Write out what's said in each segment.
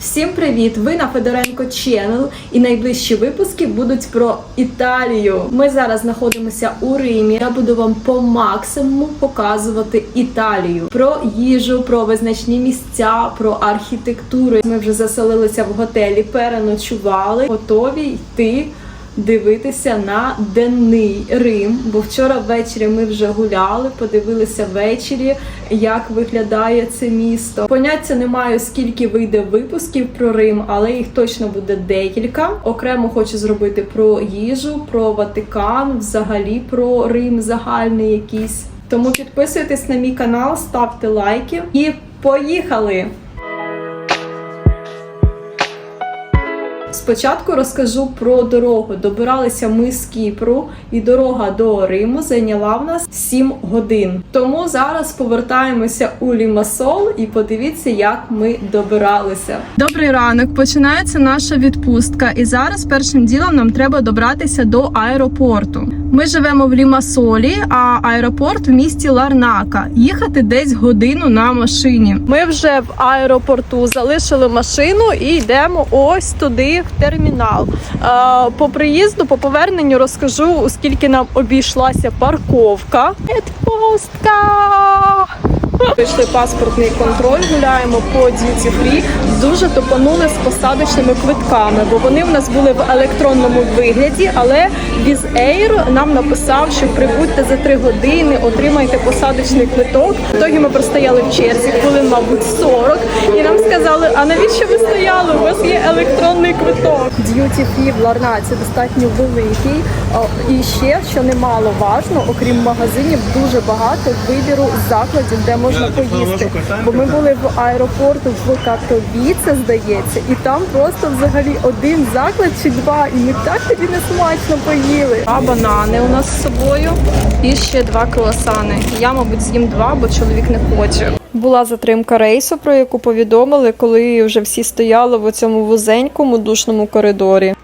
Всім привіт! Ви на Федоренко Channel і найближчі випуски будуть про Італію. Ми зараз знаходимося у Римі. Я буду вам по максимуму показувати Італію про їжу, про визначні місця, про архітектуру. Ми вже заселилися в готелі, переночували, готові йти дивитися на денний Рим. Бо вчора ввечері ми вже гуляли, подивилися ввечері, як виглядає це місто. Поняття не маю, скільки вийде випусків про Рим, але їх точно буде декілька. Окремо хочу зробити про їжу, про Ватикан, взагалі про Рим загальний якийсь. Тому підписуйтесь на мій канал, ставте лайки і поїхали! Спочатку розкажу про дорогу. Добиралися ми з Кіпру, і дорога до Риму зайняла в нас 7 годин. Тому зараз повертаємося у Лімасол і подивіться, як ми добиралися. Добрий ранок. Починається наша відпустка, і зараз першим ділом нам треба добратися до аеропорту. Ми живемо в Лімасолі, а аеропорт в місті Ларнака. Їхати десь годину на машині. Ми вже в аеропорту залишили машину і йдемо ось туди в термінал. Е, По приїзду, по поверненню розкажу, скільки нам обійшлася парковка. Відпустка! Прийшли паспортний контроль, гуляємо по Duty Free. Дуже топанули з посадочними квитками, бо вони в нас були в електронному вигляді, але Wizz Air нам написав, що прибудьте за 3 години, отримайте посадочний квиток. В ітогі ми простояли в черзі, хвилин, мабуть, 40, і нам сказали, а навіщо ви стояли? У вас є електронний квиток. Duty Free в Ларнаці достатньо великий. І ще, що немало важно, окрім магазинів, дуже багато вибіру закладів, де можна поїсти. Бо ми були в аеропорту в Катовіце, здається, і там просто взагалі один заклад чи два, і ми так тоді не смачно поїли. А банани у нас з собою і ще два круасани. Я, мабуть, з'їм два, бо чоловік не хоче. Була затримка рейсу, про яку повідомили, коли вже всі стояли в цьому вузенькому душному коридорі.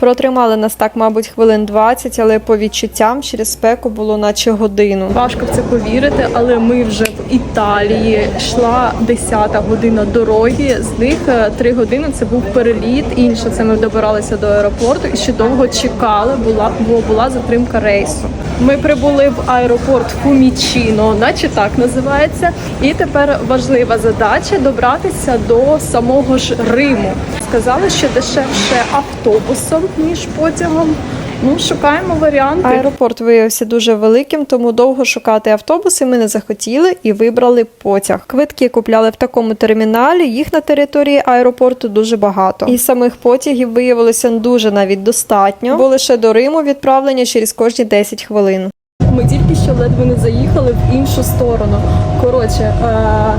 Протримали нас так, мабуть, хвилин 20, але по відчуттям через спеку було наче годину. Важко в це повірити, але ми вже в Італії. Йшла 10 година дороги. З них 3 години це був переліт. Інше це ми добиралися до аеропорту і ще довго чекали. Була бо була затримка рейсу. Ми прибули в аеропорт Фумічіно, наче так називається. І тепер важлива задача добратися до самого ж Риму. Сказали, що дешевше автобусом ніж потягом. Ну, шукаємо варіанти. Аеропорт виявився дуже великим, тому довго шукати автобуси ми не захотіли і вибрали потяг. Квитки купляли в такому терміналі. Їх на території аеропорту дуже багато. І самих потягів виявилося дуже навіть достатньо, бо лише до Риму відправлення через кожні 10 хвилин. Ми тільки що ледве не заїхали в іншу сторону. Коротше, е,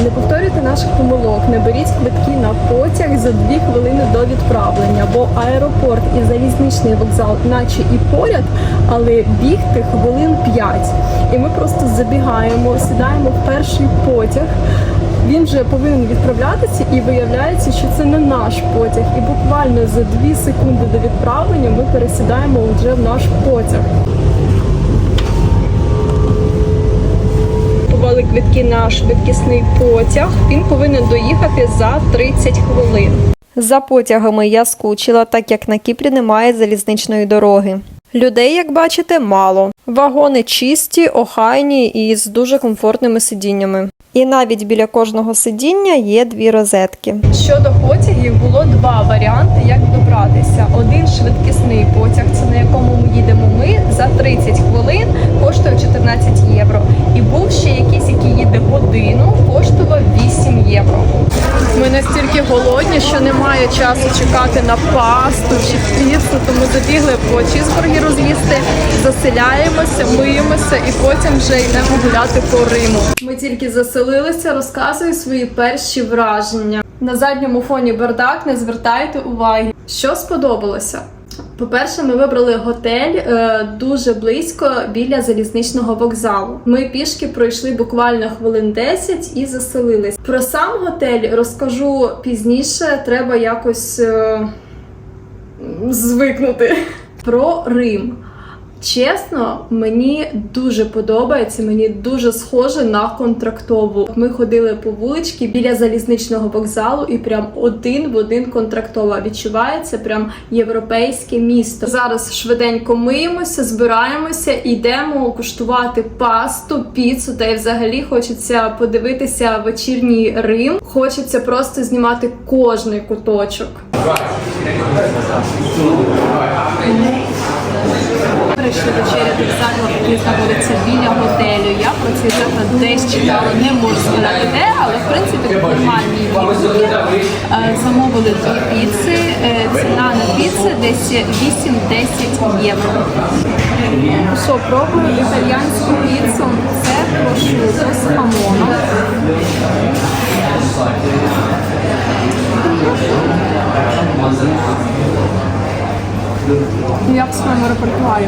не повторюйте наших помилок, не беріть квитки на потяг за дві хвилини до відправлення, бо аеропорт і залізничний вокзал, наче і поряд, але бігти хвилин 5. І ми просто забігаємо, сідаємо в перший потяг. Він вже повинен відправлятися, і виявляється, що це не наш потяг. І буквально за 2 секунди до відправлення ми пересідаємо вже в наш потяг. Купували квитки на швидкісний потяг. Він повинен доїхати за 30 хвилин. За потягами я скучила, так як на Кіпрі немає залізничної дороги. Людей, як бачите, мало. Вагони чисті, охайні і з дуже комфортними сидіннями. І навіть біля кожного сидіння є дві розетки. Щодо потягів було два варіанти, як добратися. Один швидкісний потяг, це на якому ми їдемо ми за 30 хвилин, коштує 14 євро. І був ще якийсь, який їде годину, коштував 8 євро. Ми настільки голодні, що немає часу чекати на пасту чи піцу, тому забігли по чізбургеру з'їсти, заселяємося, миємося і потім вже йдемо гуляти по Риму. Ми тільки заселилися, розказую свої перші враження. На задньому фоні бардак, не звертайте уваги. Що сподобалося? По-перше, ми вибрали готель е, дуже близько біля залізничного вокзалу. Ми пішки пройшли буквально хвилин 10 і заселились. Про сам готель розкажу пізніше. Треба якось е, звикнути. Про Рим. Чесно, мені дуже подобається, мені дуже схоже на контрактову. Ми ходили по вуличці біля залізничного вокзалу, і прям один в один контрактова. Відчувається прям європейське місто. Зараз швиденько миємося, збираємося, йдемо куштувати пасту, піцу. Та й взагалі хочеться подивитися вечірній Рим. Хочеться просто знімати кожний куточок. Прийшли вечеряти в заклад, який знаходиться біля готелю. Я про цей заклад десь читала, не можу сказати де, але в принципі нормальні відгуки. Е, Замовили дві піци. Е, Ціна на піци десь 8-10 євро. Що, пробую італіянську піцу. Це прошуто з хамоном. Як в своєму репертуарі.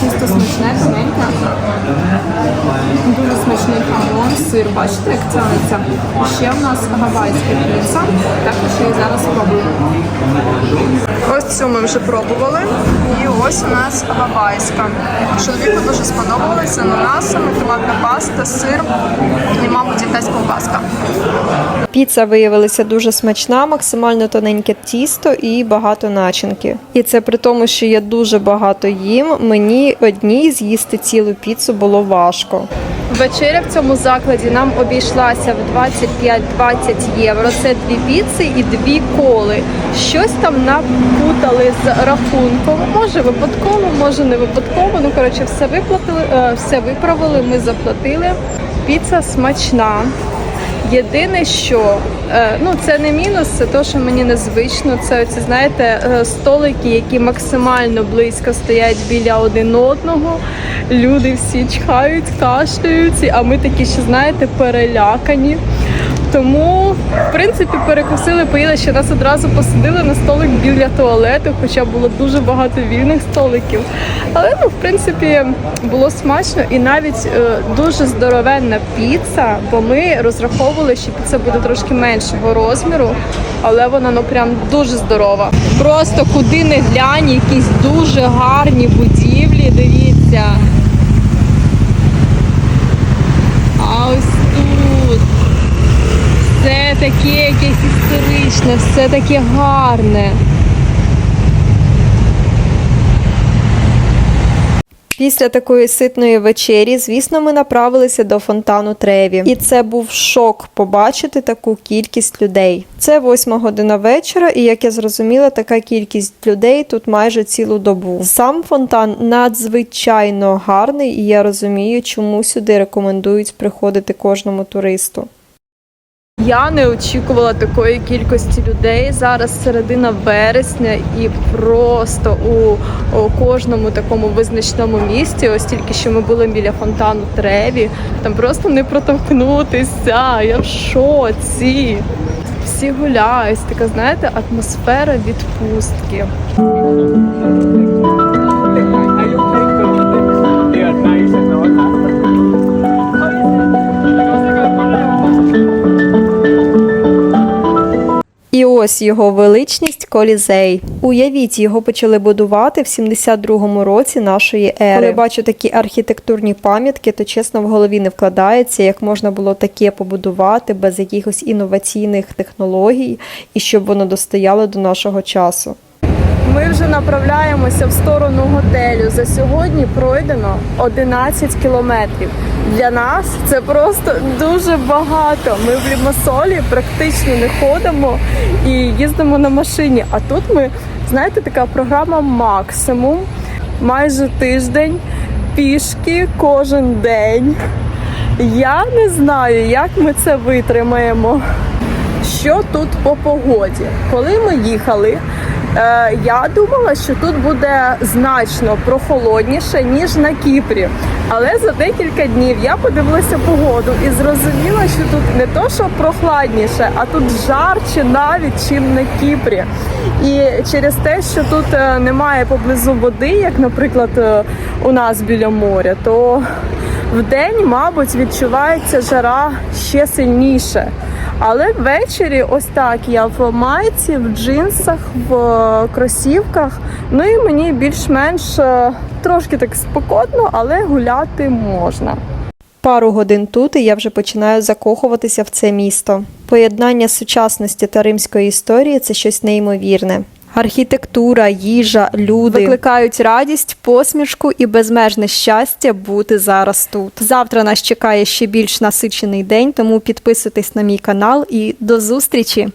Чисто смачне, тоненьке. Дуже смачний хамон, сир. Бачите, як тянеться? Ще в нас гавайська піца. Також її зараз спробуємо. Ось цю ми вже пробували. Ось у нас гавайська. Чоловіку дуже сподобалася ананасами, томатна паста, сир і, мабуть, якась ковбаска. Піца виявилася дуже смачна, максимально тоненьке тісто і багато начинки. І це при тому, що я дуже багато їм. Мені одній з'їсти цілу піцу було важко. Вечеря в цьому закладі нам обійшлася в 25-20 євро. Це дві піци і дві коли. Щось там напутали з рахунком. Може випадково, може не випадково. Ну коротше, все виплатили, е, все виправили. Ми заплатили. Піца смачна. Єдине, що е, ну це не мінус, це те, що мені незвично. Це оці, знаєте, е, столики, які максимально близько стоять біля один одного. Люди всі чхають, кашляють, а ми такі ще, знаєте, перелякані. Тому, в принципі, перекусили, поїли, ще нас одразу посадили на столик біля туалету, хоча було дуже багато вільних столиків. Але ну, в принципі, було смачно і навіть е, дуже здоровенна піца, бо ми розраховували, що піца буде трошки меншого розміру, але вона ну прям дуже здорова. Просто куди не глянь, якісь дуже гарні будівлі. Дивіться. А ось тут. Все таке якесь історичне, все таке гарне. Після такої ситної вечері, звісно, ми направилися до фонтану Треві. І це був шок побачити таку кількість людей. Це восьма година вечора, і як я зрозуміла, така кількість людей тут майже цілу добу. Сам фонтан надзвичайно гарний, і я розумію, чому сюди рекомендують приходити кожному туристу. Я не очікувала такої кількості людей. Зараз середина вересня, і просто у, кожному такому визначному місті, ось тільки що ми були біля фонтану Треві, там просто не протовкнутися. Я в шоці. Всі гуляють, така, знаєте, атмосфера відпустки. Ось його величність Колізей. Уявіть, його почали будувати в 72-му році нашої ери. Коли бачу такі архітектурні пам'ятки, то чесно в голові не вкладається, як можна було таке побудувати без якихось інноваційних технологій і щоб воно достояло до нашого часу. Ми вже направляємося в сторону готелю. За сьогодні пройдено 11 кілометрів. Для нас це просто дуже багато. Ми в Лімасолі практично не ходимо і їздимо на машині. А тут ми, знаєте, така програма максимум. Майже тиждень пішки кожен день. Я не знаю, як ми це витримаємо. Що тут по погоді? Коли ми їхали, я думала, що тут буде значно прохолодніше, ніж на Кіпрі. Але за декілька днів я подивилася погоду і зрозуміла, що тут не то, що прохладніше, а тут жарче навіть, чим на Кіпрі. І через те, що тут е, немає поблизу води, як, наприклад, е, у нас біля моря, то в день, мабуть, відчувається жара ще сильніше. Але ввечері ось так я в майці, в джинсах, в е, кросівках. Ну і мені більш-менш е, трошки так спокійно, але гуляти можна. Пару годин тут, і я вже починаю закохуватися в це місто. Поєднання сучасності та римської історії це щось неймовірне. Архітектура, їжа, люди викликають радість, посмішку і безмежне щастя бути зараз тут. Завтра нас чекає ще більш насичений день, тому підписуйтесь на мій канал і до зустрічі!